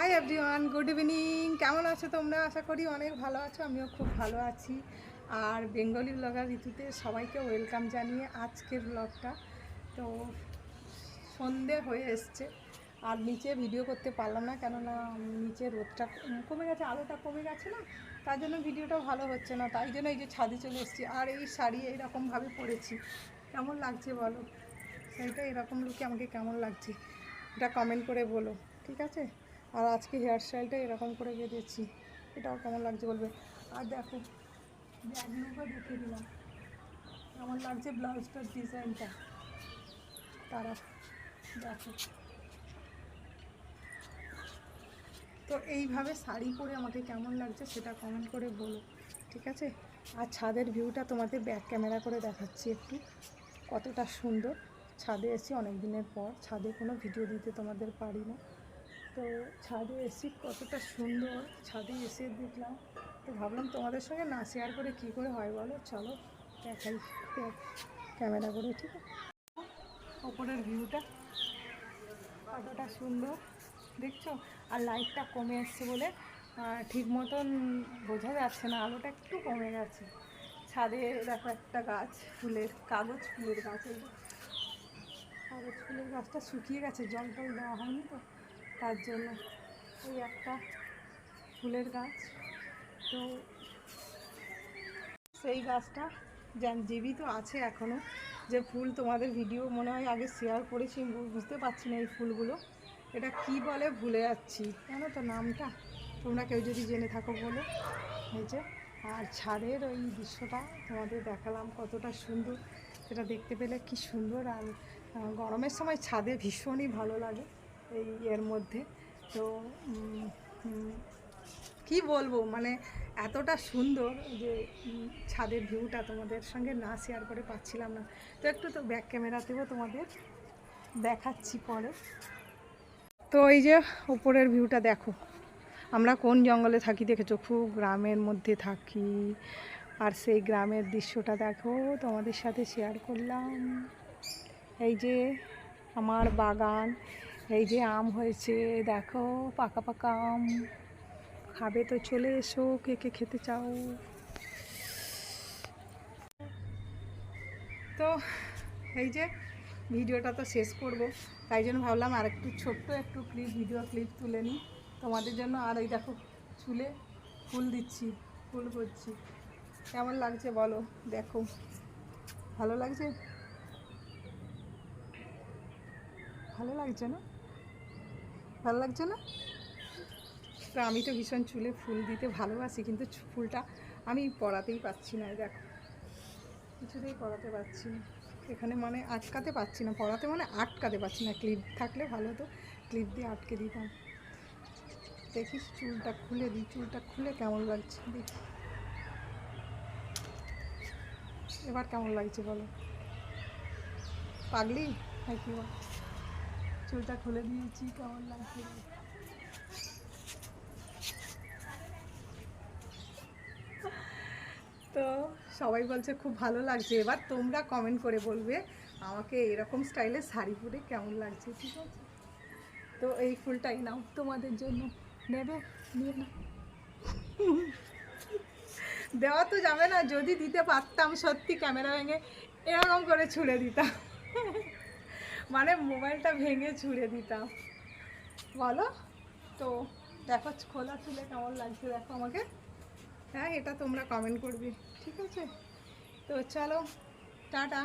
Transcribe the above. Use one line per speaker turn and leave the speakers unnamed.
Hi everyone good evening কেমন আছো তোমরা? আশা করি অনেক ভালো আছো, আমিও খুব ভালো আছি। আর বেঙ্গলি ব্লগার ঋতুতে সবাইকে ওয়েলকাম জানিয়ে আজকের ব্লগটা তো সন্ধে হয়ে এসছে, আর নিচে ভিডিও করতে পারলাম না, কেননা নিচে রোদটা কমে গেছে, আলোটা কমে গেছে না, তার জন্য ভিডিওটা ভালো হচ্ছে না, তাই জন্য এই যে ছাদে চলে এসেছি, আর এই শাড়ি এইরকমভাবে পরেছি। কেমন লাগছে বলো? সেইটা এরকম লুকে আমাকে কেমন লাগছে? এটা কমেন্ট করে বলো, ঠিক আছে? আর আজকে হেয়ার স্টাইলটা এরকম করে বেঁধেছি। এটাও কেমন লাগছে বলবে? আর দেখো ব্যাগগুলো দেখে দিলাম কেমন লাগছে ব্লাউজটার ডিজাইনটা তারা, দেখো। তো এইভাবে শাড়ি পরে আমাকে কেমন লাগছে সেটা কমেন্ট করে বলো, ঠিক আছে? আর ছাদের ভিউটা তোমাদের ব্যাক ক্যামেরা করে দেখাচ্ছি একটু, কতটা সুন্দর। ছাদে এসি অনেক দিনের পর, ছাদে কোনো ভিডিও দিতে তোমাদের পারি না। তো ছাদে এসি কতটা সুন্দর, ছাদে এসে দেখলাম। তো ভাবলাম তোমাদের সঙ্গে না শেয়ার করে কী করে হয় বলো? চলো, দেখাই ক্যামেরা করে, ঠিক আছে? ওপরের ভিউটা কতটা সুন্দর, দেখছ? আর লাইটটা কমে এসছে বলে ঠিক মতন বোঝা যাচ্ছে না, আলোটা একটু কমে গেছে। ছাদে দেখো একটা গাছ, ফুলের কাগজ, ফুলের গাছ কাগজ, ফুলের গাছটা শুকিয়ে গেছে জল টল দেওয়া হয়নি তো? তার জন্য এই একটা ফুলের গাছ। তো সেই গাছটা যান জীবিত আছে এখনও যে ফুল তোমাদের ভিডিও মনে হয় আগে শেয়ার করেছি বুঝতে পারছি না এই ফুলগুলো। এটা কি বলে ভুলে যাচ্ছি। জানো তো নামটা? তোমরা কেউ যদি জেনে থাকো বলো এই যে আর ছাদের ওই দৃশ্যটা তোমাদের দেখালাম কতটা সুন্দর। সেটা দেখতে পেলে কি সুন্দর আর গরমের সময় ছাদে ভীষণই ভালো লাগে। এই এর মধ্যে। তো কি বলব? মানে এতটা সুন্দর যে ছাদের ভিউটা তোমাদের সঙ্গে না শেয়ার করে পাচ্ছিলাম না। তো একটু তো ব্যাক ক্যামেরাতেও তোমাদের দেখাচ্ছি পরে। তো এই যে উপরের ভিউটা দেখো। আমরা কোন জঙ্গলে থাকি দেখেছ? খুব গ্রামের মধ্যে থাকি। আর সেই গ্রামের দৃশ্যটা দেখো, তোমাদের সাথে শেয়ার করলাম। এই যে আমার বাগান এই যে আম হয়েছে, দেখো, পাকা পাকা আম। খাবে তো চলে এসো, কে কে খেতে চাও? তো এই যে ভিডিওটা তো শেষ করব, তাই জন্য ভাবলাম আর একটু ছোট্ট একটু ক্লিপ ভিডিও ক্লিপ তুলে নিই। তোমাদের জন্য আর ওই দেখো, চুলে ফুল দিচ্ছি, ফুল করছি। কেমন লাগছে বলো, দেখো। ভালো লাগছে? ভালো লাগছে না? ভালো লাগছে না? তো আমি তো ভীষণ চুলে ফুল দিতে ভালোবাসি, কিন্তু ফুলটা আমি পড়াতেই পাচ্ছি না, দেখো। কিছুতেই পড়াতে পারছি না। এখানে মানে আটকাতে পারছি না পড়াতে মানে আটকাতে পারছি না। ক্লিপ থাকলে ভালো হতো, ক্লিপ দিয়ে আটকে দিতাম। দেখিস চুলটা খুলে দিই, চুলটা খুলে কেমন লাগছে, দেখি। এবার কেমন লাগছে বলো? পাগলি? হ্যাঁ কি বল? চুলটা খুলে দিয়েছি, কেমন লাগছে? তো সবাই বলছে খুব ভালো লাগছে। এবার তোমরা কমেন্ট করে বলবে আমাকে এরকম স্টাইলে শাড়ি পরে কেমন লাগছে, ঠিক আছে? তো এই ফুলটাই নাও, তোমাদের জন্য। নেবে? নিয়ে নাও দেওয়া তো যাবে না, যদি দিতে পারতাম সত্যি ক্যামেরা ভেঙে এরকম করে ছুঁড়ে দিতাম। মানে মোবাইলটা ভেঙে ছুঁড়ে দিতাম। বলো? তো দেখো, খোলা চুলে কেমন লাগছে দেখো আমাকে। হ্যাঁ এটা তোমরা কমেন্ট করবে, ঠিক আছে? তো চলো, টাটা।